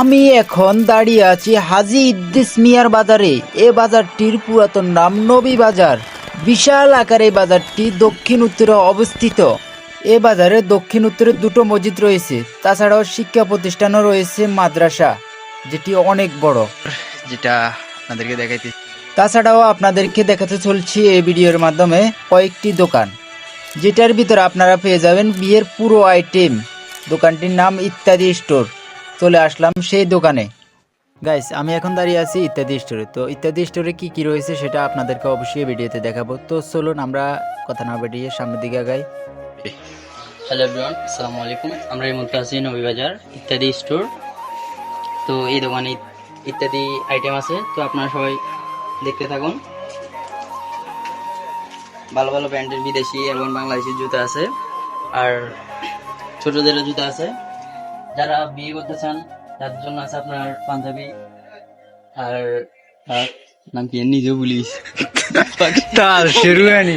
আমি এখন দাঁড়িয়ে আছি হাজি ইদ্দিস মিয়ার বাজারে। এ বাজারটির পুরাতন নাম নবী বাজার। বিশাল আকার এই বাজারটি দক্ষিণ উত্তরে অবস্থিত। এ বাজারে দক্ষিণ উত্তরে দুটো মসজিদ রয়েছে। তাছাড়াও শিক্ষা প্রতিষ্ঠানও রয়েছে মাদ্রাসা যেটি অনেক বড়। যেটা আপনাদেরকে দেখাইতে তাছাড়াও আপনাদেরকে দেখাতে চলছি এই ভিডিওর মাধ্যমে কয়েকটি দোকান যেটার ভিতরে আপনারা পেয়ে যাবেন বিয়ের পুরো আইটেম দোকানটির নাম ইত্যাদি স্টোর চলে আসলাম সেই দোকানে। গাইস আমি এখন দাঁড়িয়ে আছি ইত্যাদি স্টোরে। তো ইত্যাদি স্টোরে কি কি রয়েছে সেটা আপনাদেরকে অবশ্যই ভিডিওতে দেখাবো। তো চলুন আমরা কথা না বেরিয়ে সামনের দিকে আগাই। হ্যালো এভরিওয়ান আসসালামু আলাইকুম। আমরা এই মুহূর্তে আছি নবীবাজার ইত্যাদি স্টোর। তো এই দোকানে ইত্যাদি আইটেম আছে তো আপনারা সবাই দেখতে থাকুন। ভালো ভালো ব্র্যান্ডের বিদেশি এবং বাংলাদেশি জুতা আছে। আর ছোটদেরও জুতা আছে। যারা বিয়ে করতে চান তার জন্য আছে আপনার পাঞ্জাবি আর আর নাম কি? নিজেও বলিস। তাজ শেরওয়ানি।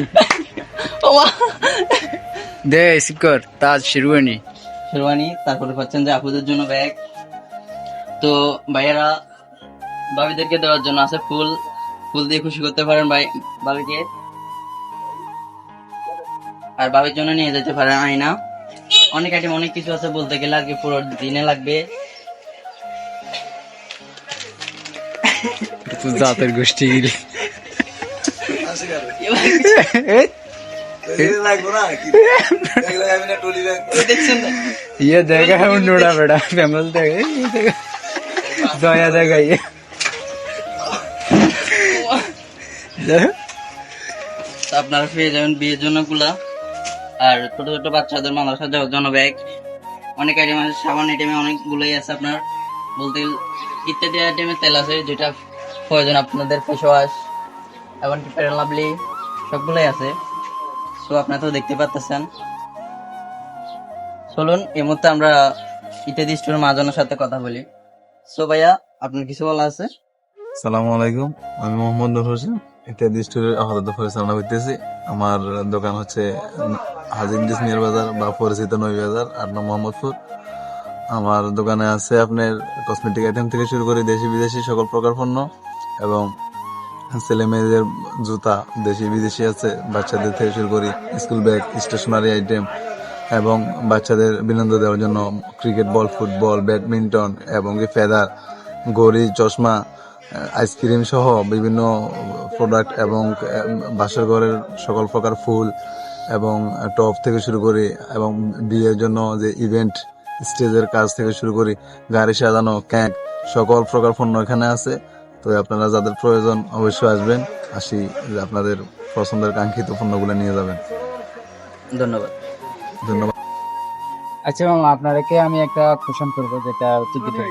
দে সিকর তাজ শেরওয়ানি। শেরওয়ানি তারপরে পাচ্ছেন যে আপুদের জন্য ব্যাগ তো ভাইয়েরা ভাবিদেরকে দেওয়ার জন্য আছে ফুল। ফুল দিয়ে খুশি করতে পারেন ভাই ভাবিকে। আর ভাবির জন্য নিয়ে যেতে পারেন আয়না। অনেক আইটেম অনেক কিছু আছে বলতে গেলে আজকে পুরো দিনে লাগবে জাতের গোষ্ঠী দেখছেন তো? ये देगा है उन्नोड़ा बेटा फेमस देगा ये देगा दया देगा ये তো আপনারা পেয়ে যাবেন বিয়ের জন্য গুলা আর ছোট ছোট বাচ্চাদের মাদ্রাসা যাওয়ার জন্য ব্যাগ অনেক আইটেম আছে, সাবান আইটেমে অনেকগুলোই আছে আপনার। বলতে ইত্যাদি আইটেমের তেল আছে, যেটা প্রয়োজন আপনাদের ফেস ওয়াশ এমনকি ফেয়ার লাভলি, সবগুলোই আছে। তো আপনারা তো দেখতে পাচ্ছেন চলুন, এই মুহূর্তে আমরা ইত্যাদি স্টোরের মাহাজনের সাথে কথা বলি। সো ভাইয়া, আপনার কিছু বলা আছে? সালামু আলাইকুম, আমি মোহাম্মদ নুর হোসেন, ইত্যাদি স্টোরের আপাতত পরিচালনা করতেছি। আমার দোকান হচ্ছে হাজিম ডিসমিয়ার বাজার বা পরিচিত নবী বাজার আট নং মোহাম্মদপুর। আমার দোকানে আছে আপনার কসমেটিক আইটেম থেকে শুরু করে দেশি বিদেশি সকল প্রকার পণ্য এবং ছেলে মেয়েদের জুতা, দেশি বিদেশি আছে, বাচ্চাদের থেকে শুরু করি স্কুল ব্যাগ স্টেশনারি আইটেম এবং বাচ্চাদের বিনোদন দেওয়ার জন্য ক্রিকেট বল ফুটবল ব্যাডমিন্টন এবং কি ফেদার ঘড়ি, চশমা আইসক্রিম সহ বিভিন্ন প্রোডাক্ট এবং বাসর ঘরের সকল প্রকার ফুল এবং টপ থেকে শুরু করি এবং বিয়ের জন্য যে ইভেন্ট স্টেজের কাজ থেকে শুরু করি গাড়ি সাজানো ক্যাক সকল প্রকার পণ্য এখানে আছে। তো আপনারা যাদের প্রয়োজন অবশ্যই আসবেন। আসি যে আপনাদের পছন্দের কাঙ্ক্ষিত পণ্যগুলো নিয়ে যাবেন। ধন্যবাদ। ধন্যবাদ। আচ্ছা মামা আপনাকে আমি একটা কোশ্চেন করব যেটা হচ্ছে যেটা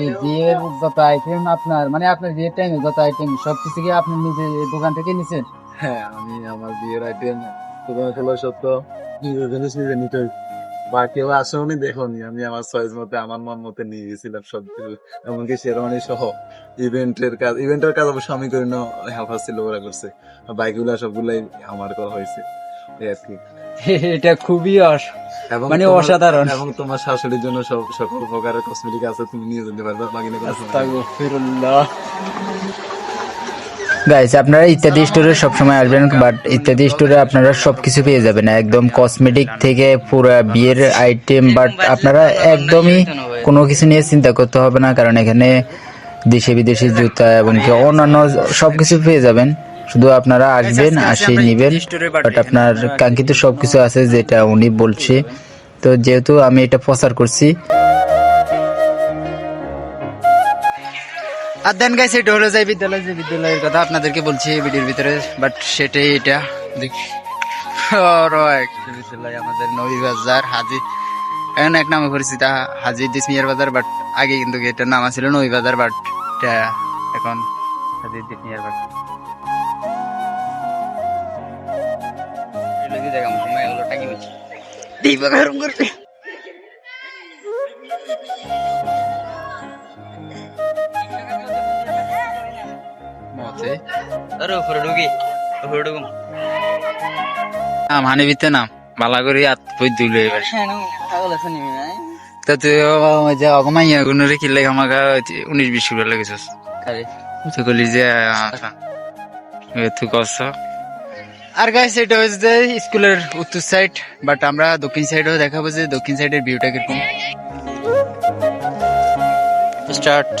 এই বিয়ের যত আইটেম আপনার মানে আপনার বিয়ের টাইমে যত আইটেম সব কিছু কি আপনি নিজে এই দোকান থেকে নিছেন? হ্যাঁ আমি আমার বিয়ের আইটেম তোমার নিজের জিনিস নিজে নিতে। বা কেউ আসেওনি দেখোনি আমি আমার চয়েস মতে আমার মন মতে নিয়ে গেছিলাম সব কিছু এমনকি শেরওয়ানি সহ ইভেন্টের কাজ ইভেন্টের কাজ অবশ্য আমি করি না হেল্পার ছিল ওরা করছে বাইকগুলা সবগুলাই আমার করা হয়েছে এটা খুবই মানে অসাধারণ। এবং তোমার শাশুড়ির জন্য সব সকল প্রকারের কসমেটিক আছে তুমি নিয়ে যেতে পারবে গাইস আপনারা ইত্যাদি স্টোরে সবসময় আসবেন বাট ইত্যাদি স্টোরে আপনারা সবকিছু পেয়ে যাবেন। একদম কসমেটিক থেকে পুরো বিয়ের আইটেম বাট আপনারা একদমই কোনো কিছু নিয়ে চিন্তা করতে হবে না কারণ এখানে দেশে বিদেশি জুতা এবং কি অন্যান্য সবকিছু পেয়ে যাবেন। শুধু আপনারা আসবেন আসি নিবেন বাট আপনার কাঙ্ক্ষিত সবকিছু আছে যেটা উনি বলছে। তো যেহেতু আমি এটা প্রচার করছি আর দেন গাইস এটা হলো যে বিদ্যালয় যে বিদ্যালয়ের কথা আপনাদেরকে বলছি ভিডিওর ভিতরে বাট সেটাই এটা। দেখি বিদ্যালয় আমাদের নবী বাজার, হাজি, এখন এক নামে পরিচিত, হাজি দিসমিয়ার বাজার বাট আগে কিন্তু এটার নাম ছিল নবী বাজার বাট এটা এখন হাজি দিসমিয়ার বাজার। দেখা গরম করতে আরে উপরে ঢুকি উপরে ঢুকুম। নাম নাম বালা করে হাত বই দুলে এবার হ্যাঁ তা তুই যে আমাকে উনিশ বিশ করে লেগেছিস। খালি তুই বলি যে তুই কস। আর গাইস এটা হচ্ছে স্কুলের উত্তর সাইড বাট আমরা দক্ষিণ সাইডেও দেখাবো যে দক্ষিণ সাইডের ভিউটা কীরকম। স্টার্ট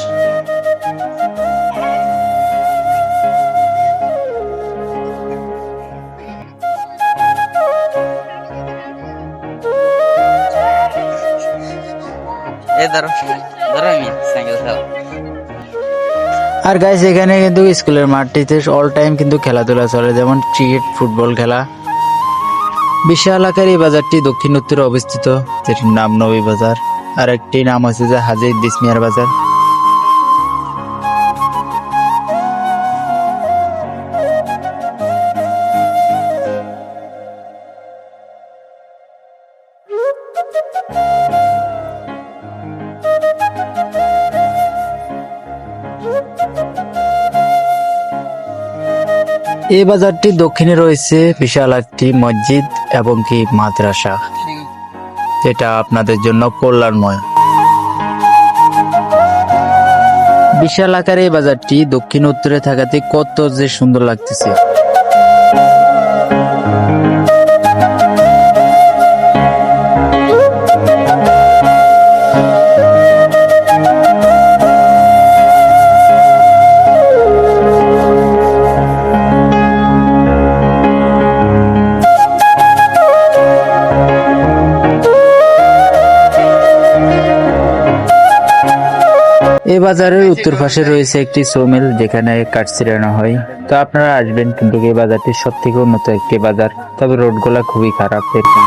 আর গাইস এখানে কিন্তু স্কুলের মাঠটিতে অল টাইম কিন্তু খেলাধুলা চলে, যেমন ক্রিকেট ফুটবল খেলা। বিশাল আকার এই বাজারটি দক্ষিণ উত্তরে অবস্থিত, যেটির নাম নবী বাজার। আর একটি নাম হচ্ছে যে হাজির দিসমিয়ার বাজার। এই বাজারটি দক্ষিণে রয়েছে বিশাল একটি মসজিদ এবং কি মাদ্রাসা, যেটা আপনাদের জন্য কল্যাণময়। বিশাল আকারে এই বাজারটি দক্ষিণ উত্তরে থাকাতে কত যে সুন্দর লাগতেছে। এই বাজারের উত্তর পাশে রয়েছে একটি সোমিল যেখানে কাঠ ছিড়ানো হয়। তো আপনারা আসবেন কিন্তু এই বাজারটি সব থেকে উন্নত একটি বাজার। তবে রোডগুলা খুবই খারাপ এরকম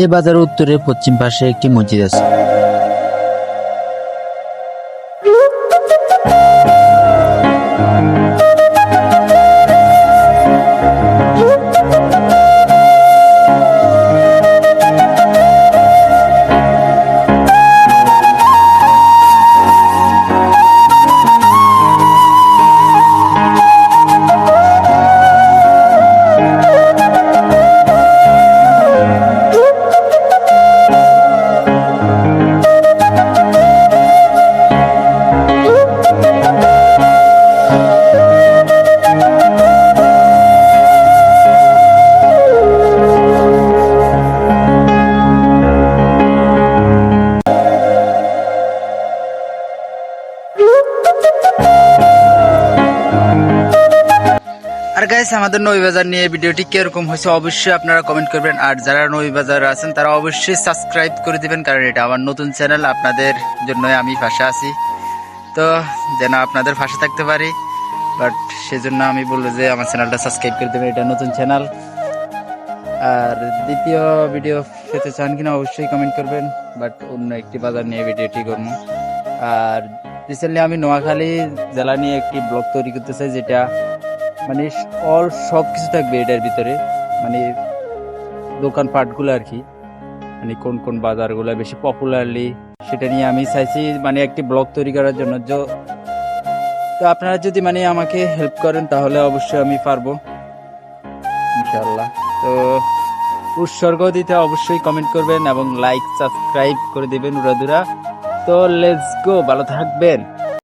এই বাজারের উত্তরে পশ্চিম পাশে একটি মসজিদ আছে। আর গাইস আমাদের নবী বাজার নিয়ে ভিডিওটি কীরকম হয়েছে অবশ্যই আপনারা কমেন্ট করবেন। আর যারা নবী বাজার আছেন, তারা অবশ্যই সাবস্ক্রাইব করে দিবেন, কারণ এটা আমার নতুন চ্যানেল আপনাদের জন্যই আমি পাশে আছি। তো যেন আপনাদের পাশে থাকতে পারি বাট সেজন্য আমি বলব যে আমার চ্যানেলটা সাবস্ক্রাইব করে দেবেন, এটা নতুন চ্যানেল আর দ্বিতীয় ভিডিও পেতে চান কিনা অবশ্যই কমেন্ট করবেন বাট অন্য একটি বাজার নিয়ে ভিডিওটি করব। আর রিসেন্টলি আমি নোয়াখালী জেলা নিয়ে একটি ব্লগ তৈরি করতে চাই, যেটা মানে অল সব কিছু থাকবে এটার ভিতরে। মানে দোকানপাটগুলো আর কি। মানে কোন কোন বাজারগুলো বেশি পপুলারলি সেটা নিয়ে আমি চাইছি মানে একটি ব্লগ তৈরি করার জন্য। তো আপনারা যদি মানে আমাকে হেল্প করেন তাহলে অবশ্যই আমি পারব। ইনশাল্লাহ তো উৎসর্গ দিতে অবশ্যই কমেন্ট করবেন এবং লাইক সাবস্ক্রাইব করে দিবেন উড়াদুরা। তো লেটস গো ভালো থাকবেন।